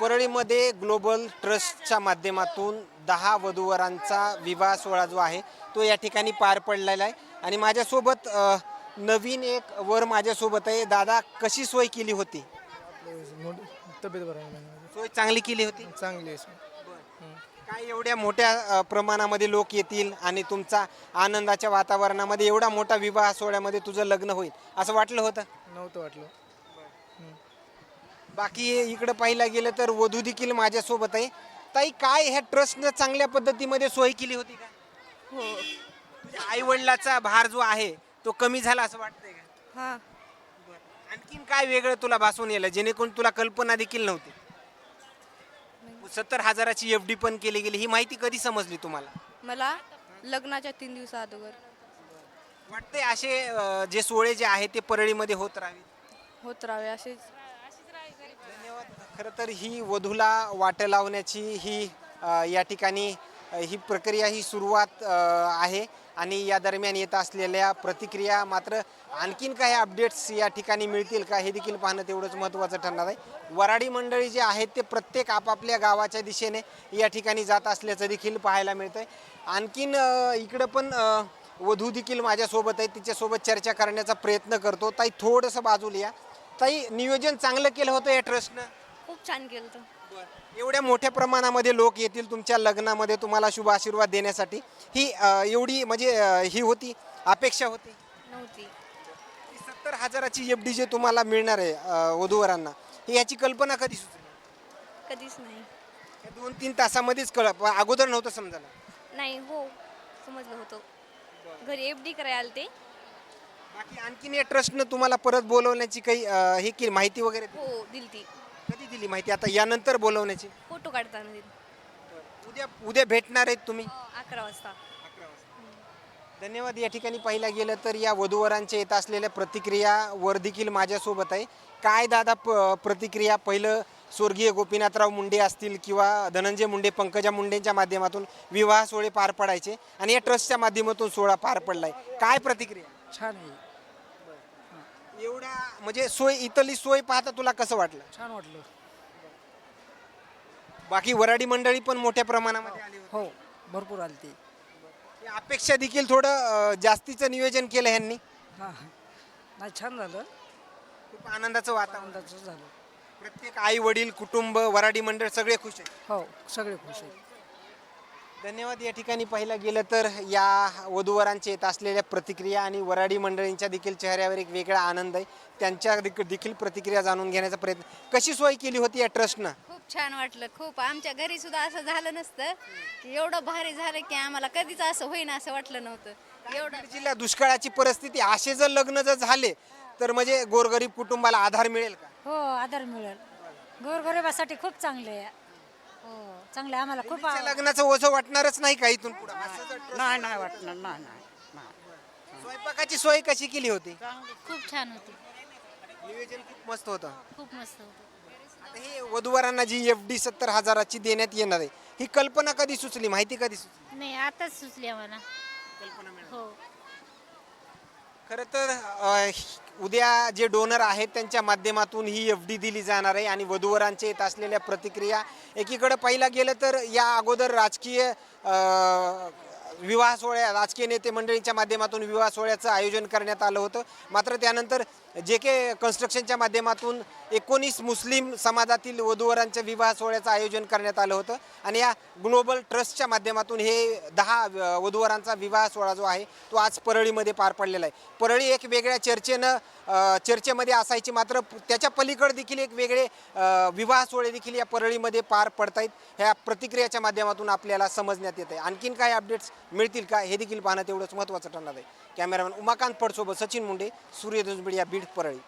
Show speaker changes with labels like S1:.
S1: परळीमध्ये global ट्रस्टच्या माध्यमातून दहा वधूवरांचा विवाह सोहळा जो आहे तो या ठिकाणी पार पडलेला आहे. आणि माझ्यासोबत अ, नवीन एक वर माझ्यासोबत आहे. दादा कशी सोय केली होती?
S2: तब्येत बरं आहे. नाही.
S1: सोय चांगली केली होती?
S2: चांगली आहे सोय.
S1: काय एवढ्या मोठ्या अ, प्रमाणामध्ये लोक येतील आणि तुमचा आनंदाच्या वातावरणामध्ये एवढा मोठा विवाह सोहळ्यामध्ये तुझं लग्न होईल असं वाटलं होतं?
S2: नव्हतं वाटलं.
S1: बाकी इकडं पाहिलं गेलं तर वधू देखील माझ्यासोबत आहे. ताई काय ह्या ट्रस्टनं चांगल्या पद्धतीमध्ये सोय केली होती का? हो. आई वडिलाचा भार जो आहे तो कमी झाला असं वाटतंय का?
S3: हा.
S1: आणखीन काय वेगळं तुला भासून येलं जेणेकरून तुला कल्पना देखील नव्हती? सत्तर हजाराची एफ डी पण केली गेली ही माहिती कधी समजली तुम्हाला?
S3: मला लग्नाच्या तीन दिवसा अगोदर.
S1: वाटतंय असे अं, जे सोहळे जे आहे ते परळीमध्ये होत राहावे.
S3: होत राहावे असेच.
S1: खरं तर ही वधूला वाट लावण्याची ही या ठिकाणी ही प्रक्रिया ही सुरुवात आहे. आणि या दरम्यान येत असलेल्या प्रतिक्रिया मात्र आणखीन काही अपडेट्स या ठिकाणी मिळतील का हे देखील पाहणं तेवढंच महत्त्वाचं ठरणार आहे. वराडी मंडळी जे आहेत ते प्रत्येक आपापल्या गावाच्या दिशेने या ठिकाणी जात असल्याचं देखील पाहायला मिळतं आहे आणखीन इकडं पण वधू देखील माझ्यासोबत आहे तिच्यासोबत चर्चा करण्याचा प्रयत्न करतो. ताई थोडंसं बाजूला या. ताई नियोजन चांगलं केलं होतं या ट्रस्टनं
S3: खूप छान केलं होतं
S1: एवढ्या मोठ्या प्रमाणामध्ये लोक येतील तुमच्या लग्नामध्ये तुम्हाला शुभ आशीर्वाद देण्यासाठी. ही अ, एवढी म्हणजे अ, ही होती अपेक्षा होती?
S3: नव्हती.
S1: सत्तर हजाराची एफ डी जे तुम्हाला मिळणार आहे अ, वधूवरांना. ही याची कल्पना कधी सुचली
S3: कधीच नाही.
S1: या दोन तीन तासामध्येच कळ अगोदर नव्हतं समजायला.
S3: नाही हो समजलं होतं. घरी एफ डी करायला ते
S1: बाकी आणखीन या ट्रस्टनं तुम्हाला परत बोलवण्याची काही अ, हे की माहिती वगैरे?
S3: हो दिली ती
S1: कधी दिली माहिती? आता यानंतर बोलवण्याची.
S3: फोटो काढताना दिली
S1: उद्या उद्या भेटणार आहेत तुम्ही?
S3: अकरा वाजता.
S1: धन्यवाद. या ठिकाणी पाहिला गेलं तर या वधूवरांच्या येत असलेल्या प्रतिक्रिया वर देखील माझ्यासोबत आहे. काय दादा प प्रतिक्रिया? पहिलं स्वर्गीय गोपीनाथराव मुंडे असतील किंवा धनंजय मुंडे पंकजा मुंडेंच्या माध्यमातून विवाह सोहळे पार पडायचे आणि या ट्रस्टच्या माध्यमातून सोहळा पार पडलाय. काय प्रतिक्रिया?
S2: छान आहे.
S1: एवढा म्हणजे सोय इथली सोय पाहता तुला कसं वाटलं?
S2: छान वाटलं.
S1: बाकी वराडी मंडळी पण मोठ्या प्रमाणामध्ये आली होती.
S2: हो भरपूर आली ती.
S1: अपेक्षा देखील थोडं अं, जास्तीचं नियोजन केलं ह्यांनी?
S2: हां नाही छान झालं.
S1: खूप आनंदाचं वातावरण.
S2: झालं.
S1: प्रत्येक आई वडील कुटुंब वराडी मंडळ सगळे खुश आहेत.
S2: हो सगळे खुश आहेत.
S1: धन्यवाद. या ठिकाणी पाहिलं गेलं तर या वधूवरांचे येत असलेल्या प्रतिक्रिया आणि वराडी मंडळींच्या देखील चेहऱ्यावर एक वेगळा आनंद आहे. त्यांच्या देखील प्रतिक्रिया जाणून घेण्याचा प्रयत्न. कशी सोय केली होती या ट्रस्टनं?
S4: खूप छान वाटलं खूप. आमच्या घरी सुद्धा असं झालं नसतं. की एवढं भारी झालं की आम्हाला कधीच असं होईन असं वाटलं नव्हतं. एवढं
S1: बीड जिल्ह्यात दुष्काळाची परिस्थिती असे जर लग्न जर झाले तर म्हणजे गोरगरीब कुटुंबाला आधार मिळेल का?
S5: हो आधार मिळेल. गोरगरिबासाठी खूप चांगले आहे. हो चांगले आम्हाला खूप
S1: लग्नाचं ओझं वाटणारच नाही का इथून पुढे?
S6: नाही नाही वाटणार. नाही नाही नाही.
S1: स्वयंपाकाची सोय कशी केली होती?
S4: खूप छान होती.
S1: नियोजन खूप मस्त होतं.
S4: खूप मस्त होतं.
S1: वधूवरांना जी एफ डी सत्तर हजाराची देण्यात येणार आहे ही कल्पना कधी सुचली? माहिती कधी सुचली?
S4: नाही आताच सुचली आम्हाला. हो.
S1: खरं तर अ, उद्या जे डोनर आहेत त्यांच्या माध्यमातून ही एफ डी दिली जाणार आहे आणि वधूवरांचे येत असलेल्या प्रतिक्रिया एकीकडे पाहिला गेलं तर या अगोदर राजकीय अ, विवाह सोहळ्या राजकीय नेते मंडळींच्या माध्यमातून विवाह सोहळ्याचं आयोजन करण्यात आलं होतं. मात्र त्यानंतर जे के कन्स्ट्रक्शनच्या माध्यमातून एकोणीस मुस्लिम समाजातील वधूवरांच्या विवाह सोहळ्याचं आयोजन करण्यात आलं होतं. आणि या ग्लोबल ट्रस्टच्या माध्यमातून हे दहा वधूवरांचा विवाह सोहळा जो आहे तो आज परळीमध्ये पार पडलेला आहे. परळी एक वेगळ्या चर्चेनं चर्चेमध्ये असायची मात्र त्याच्या पलीकडे देखील एक वेगळे विवाह सोहळे देखील या परळीमध्ये पार पडतायत. ह्या प्रतिक्रियाच्या माध्यमातून आपल्याला समजण्यात येत आहे आणखीन काय अपडेट्स मिळतील का हे देखील पाहणं तेवढंच महत्त्वाचं ठरणार आहे. कॅमेरामॅन उमाकांत पडसोबत सचिन मुंडे सूर्यदोज मीडिया बीड परळी